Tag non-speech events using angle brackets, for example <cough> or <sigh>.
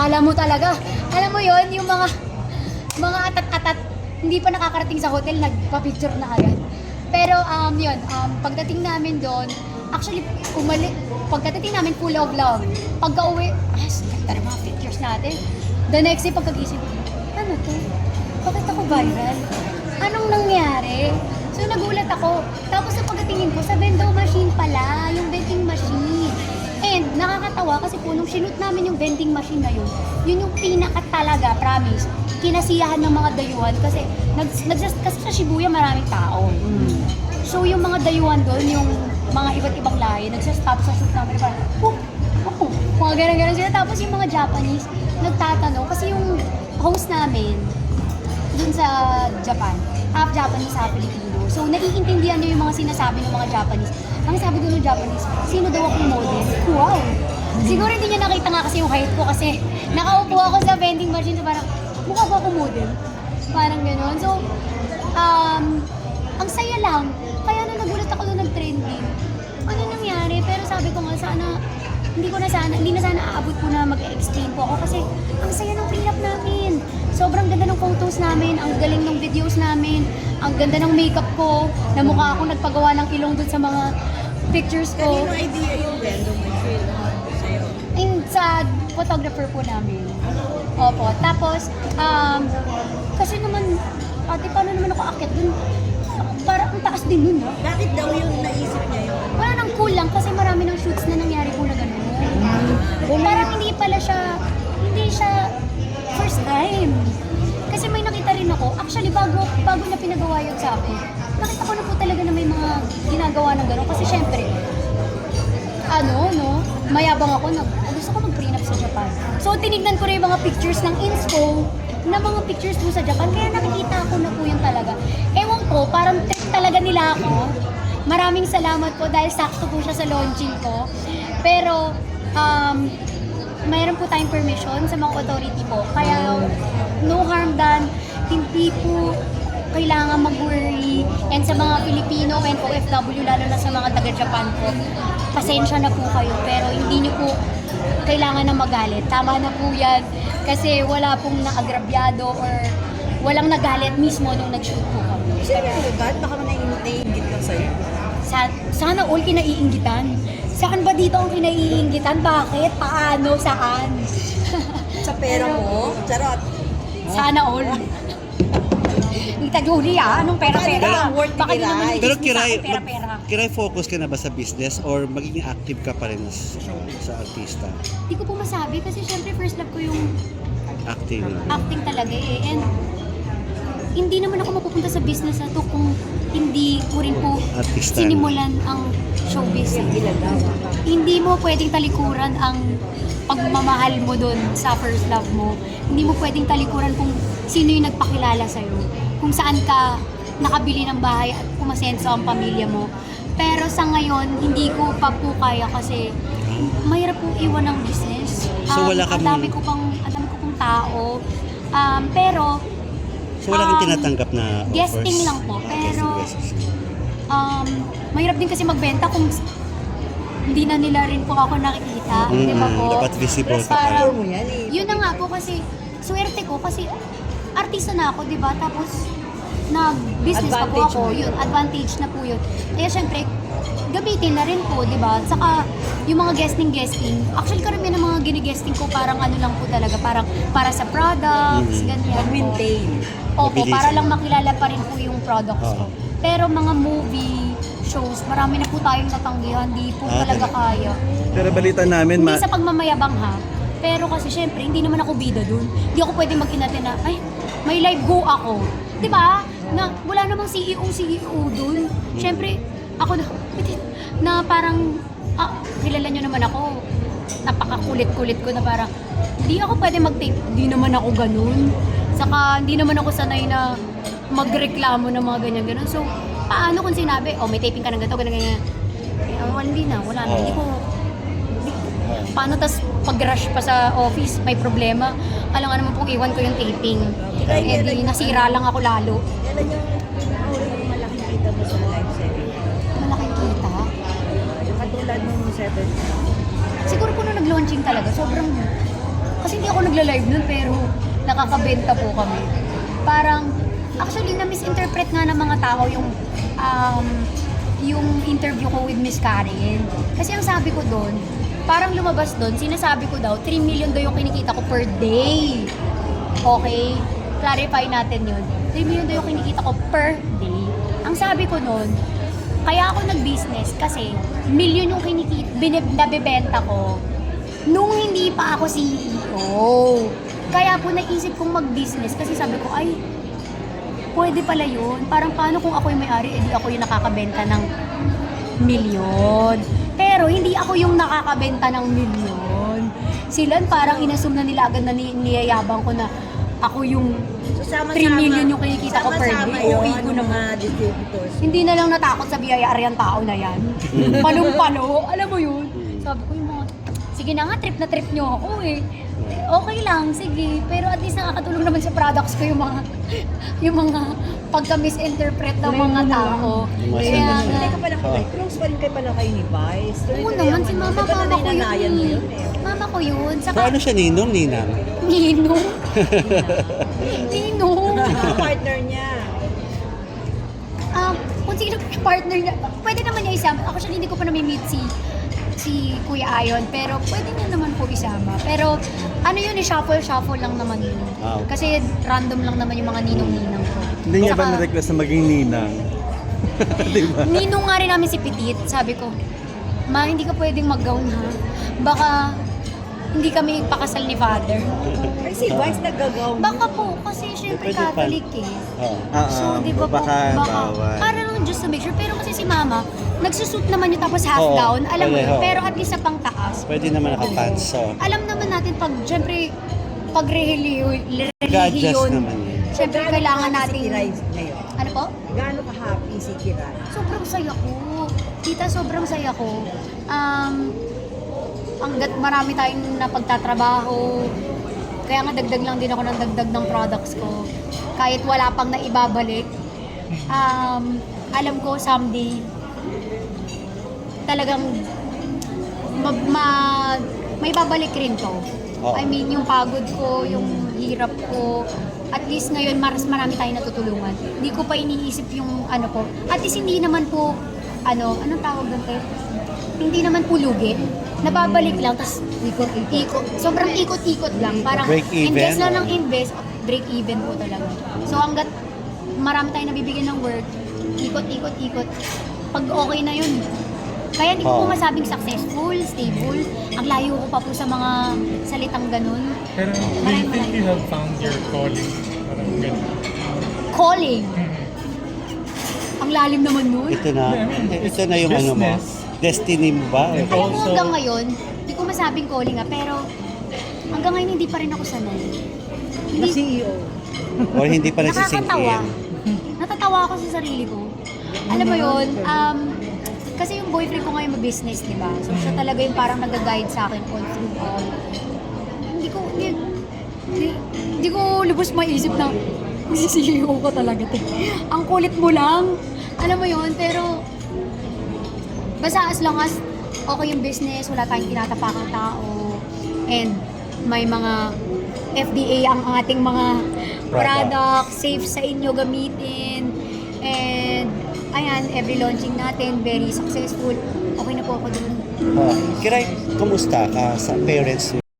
Kala mo talaga. Alam mo yon yung mga mga atat-atat, hindi pa nakakarating sa hotel, nagpa-picture na agad. Pero um, yun, um, pagdating namin doon, actually, umali, pagdating namin full of love. Pagka uwi, ah, ganda mga pictures natin. The next day, pagkagising, ano to? Bakit ako viral? Anong nangyari? So nagulat ako. Tapos sa pagkatingin ko, sa vending machine pala, yung vending machine. And nakakatawa kasi po nung sinut namin yung vending machine na yun, yun yung pinaka talaga, promise, kinasiyahan ng mga dayuhan kasi nag, nagsas, kasi sa Shibuya maraming tao. So yung mga dayuhan doon, yung mga iba't ibang lahi, nagsastop sa shoot namin parang, oh, oh, mga ganun-ganun sila. Tapos yung mga Japanese, nagtatanong kasi yung host namin, dun sa Japan, half Japanese, half Filipino. So, naiintindihan niyo yung mga sinasabi ng mga Japanese. Ang sabi doon ng Japanese, sino daw akong model? Wow! Siguro hindi niya nakita nga kasi yung height ko kasi <laughs> nakaupo ako sa vending machine so parang, mukha ba ako model? Parang gano'n. So, um, ang saya hindi ko na sana, hindi na sana aabot ko na mag-explain po ako kasi ang saya ng pre namin. Sobrang ganda ng photos namin, ang galing ng videos namin, ang ganda ng makeup ko, na mukha akong nagpagawa ng ilong doon sa mga pictures ko. Kanino idea yung vending machine sa'yo? In, sa photographer po namin. Opo. Tapos, um, kasi naman, ate, paano naman ako akit dun? Para ang taas din nun, ha? Bakit daw yung naisip niya yun? Wala nang kulang kasi na pinagawa yun sa akin, nakita ko na po talaga na may mga ginagawa ng gano'n. Kasi syempre, ano, no, mayabang ako, nag, gusto ko mag-prenup sa Japan. So, tinignan ko rin yung mga pictures ng inspo, na mga pictures po sa Japan, kaya nakikita ko na po yun talaga. Ewan ko, parang trip talaga nila ako. Maraming salamat po dahil sakto po siya sa launching ko. Pero, um, mayroon po tayong permission sa mga authority po. Kaya, no harm done, hindi po kailangan mag-worry. And sa mga Pilipino and OFW, lalo na sa mga taga-Japan po, pasensya na po kayo. Pero hindi nyo po kailangan na magalit. Tama na po yan. Kasi wala pong naagrabyado or walang nagalit mismo nung nag-shoot po kami. Sino yung lugar? Baka man naiingit lang sa'yo. Sa, sana all kinaiinggitan. Saan ba dito ang kinaiinggitan? Bakit? Paano? Saan? Sa pera mo? <laughs> Charot. Sana all. <laughs> Itaguli ah, anong pera-pera? Ang worth ni Baka di naman Kiray. Pero business Kiray, ako, pera-pera. Kiray, focus ka na ba sa business or magiging active ka pa rin sa, sa artista? Hindi ko po masabi kasi syempre first love ko yung Active. acting talaga eh. And hindi naman ako mapupunta sa business na to kung hindi ko rin po Artista. sinimulan ang showbiz. Hindi mo pwedeng talikuran ang pagmamahal mo dun sa first love mo. Hindi mo pwedeng talikuran kung sino yung nagpakilala sa'yo. Kung saan ka nakabili ng bahay at kumasenso ang pamilya mo. Pero sa ngayon, hindi ko pa po kaya kasi mahirap po iwan ng business. So, wala ka Ang dami mong- ko pang, ang dami ko pang tao. Um, pero, So wala kang Um, tinatanggap na offers? guesting lang po, Ah, pero- guesting, guesting. um, mahirap din kasi magbenta kung s- hindi na nila rin po ako nakikita. Mm, Di ba po? dapat visible Plus ka pa power rin. mo yan eh. Yun na nga po kasi, swerte ko kasi artista na ako, di ba? Tapos, nag-business pa po ako. Yun, advantage na po yun. Kaya syempre, gamitin na rin po, di ba? Saka, yung mga guesting-guesting, actually karamihan ng mga gini-guesting ko parang ano lang po talaga, parang para sa products, Mhm. ganyan po. Mag-maintain. Opo, Mabilis. para lang makilala pa rin po yung products ko. Oo. Pero mga movie, shows, marami na po tayong natanggihan, di po Ah, talaga talaga? kaya. Pero balita namin, Hindi ma- sa pagmamayabang ha. Pero kasi syempre, hindi naman ako bida dun. Hindi ako pwede mag-inate na, ay, may live go ako. Di ba? Na, wala namang CEO, CEO dun. Syempre, ako na, <laughs> na parang, ah, kilala nyo naman ako. Napakakulit-kulit ko na parang, hindi ako pwede mag-tape. Hindi naman ako ganun. Saka, hindi naman ako sanay na magreklamo ng mga ganyan-ganon. So, paano kung sinabi, oh, may taping ka ng ganito, ganyan, ganyan. Eh, oh, hindi na, wala na. Hindi ko, Paano tas pag-rush pa sa office, may problema. Alam nga naman pong iwan ko yung taping. Eh di nasira lang ako lalo. Kailan yung malaking kita mo sa live selling? Malaking kita. Katulad nung 7. Siguro po nung nag-launching talaga, sobrang... Kasi hindi ako nagla-live nun, pero nakakabenta po kami. Parang, actually, na-misinterpret nga ng mga tao yung, um, yung interview ko with Miss Karen. Kasi ang sabi ko doon, parang lumabas doon, sinasabi ko daw, 3 million daw yung kinikita ko per day. Okay? Clarify natin yun. 3 million daw yung kinikita ko per day. Ang sabi ko noon, kaya ako nag-business kasi million yung kinikita, binib, nabibenta ko nung hindi pa ako CEO. Kaya po naisip kong mag-business kasi sabi ko, ay, pwede pala yun. Parang paano kung ako yung may-ari, edi ako yung nakakabenta ng milyon. Pero hindi ako yung nakakabenta ng milyon. Sila parang inassume na nila agad na ni, niyayabang ko na ako yung So, sama 3 million yung kinikita ko per Sama-sama day. yun, Uwi ko yung naman. mga distributors. hindi na lang natakot sa biyayari ang tao na yan. Palong-palo, alam mo yun. Sabi ko yung mga, sige na nga, trip na trip nyo ako eh. Okay lang, sige. Pero at least nakakatulong naman sa products ko yung mga, <laughs> yung mga pagka-misinterpret ng mga tao. Kaya nga, Hindi ka pala kay Close pa rin kayo pala kayo ni Vice. Tuloy oo naman, ang si ano, mama, di ba mama ko yun nananayan mo eh. eh. Mama ko yun. So Saka, ano siya, ninong, ninang? <laughs> Ninong. Ninong. Ang partner niya? Um, kung sino yung partner niya, pwede naman niya isama. Actually, hindi ko pa nami-meet si si Kuya Ayon, pero pwede niya naman po isama. Pero ano yun, shuffle-shuffle lang naman yun. Ah, okay. Kasi random lang naman yung mga ninong-ninang ko. Hindi niya ba Saka, na-request na maging ninang? <laughs> Di ba? Ninong nga rin namin si Petit, sabi ko, Ma, hindi ka pwedeng mag-gown ha. Baka hindi kami pakasal ni Father. Ay, si Vice nagagaw. Baka po, kasi syempre pa. Catholic eh. Oo. Ah, So, ah, di ba po, baka bawal. para lang just to make sure. Pero kasi si mama, nagsusut naman yun tapos half Oo, down, alam mo yun. Pero at least sa pang taas. Pwede naman nakapants. So, Alam naman natin pag, syempre, pag relihiyon, Nag-adjust naman yun. syempre kailangan Si natin, Kiray ngayon. ano po? Gaano ka-happy si Kiray? Sobrang saya ko. Tita, sobrang saya ko. Um, hanggat marami tayong napagtatrabaho, kaya nga dagdag lang din ako ng dagdag ng products ko. Kahit wala pang naibabalik, um, alam ko someday, talagang ma, ma- may babalik rin to. I mean, yung pagod ko, yung hirap ko, at least ngayon maras marami tayong natutulungan. Hindi ko pa iniisip yung ano ko. At least hindi naman po, ano, anong tawag doon kayo? Hindi naman po lugi. Nababalik lang, tapos ikot-ikot. Sobrang ikot-ikot lang. Parang Break even, invest lang ng or- invest, break even po talaga. So hanggat marami tayong nabibigyan ng work, ikot-ikot-ikot. Pag okay na yun, kaya hindi ko Oo. po masabing successful, stable. Ang layo ko pa po sa mga salitang ganun. Pero do you Maraming think you have found your calling? Parang ganun. Calling. Ang lalim naman nun. ito na, I mean, ito na yung ano mo. business. Destiny mo ba? Alam mo also- hanggang ngayon, hindi ko masabing calling ah, pero hanggang ngayon hindi pa rin ako sanay. Na Hindi, CEO. Or hindi pa nagsisink nakakatawa. in? Natatawa ako sa sarili ko. Alam mo yun, um, kasi yung boyfriend ko ngayon ma-business, di ba? So siya talaga yung parang nag-guide sa akin all through all. Hindi ko, hindi, hindi, hindi ko lubos maisip na <laughs> CEO ko talaga. te. Ang kulit mo lang. Alam mo yun, pero basta as long as okay yung business, wala tayong tinatapakang tao, and may mga FDA ang ating mga Product. product, safe sa inyo gamitin, and ayan, every launching natin, very successful. Okay na po ako dun. Oh, Kiray, kumusta ka sa parents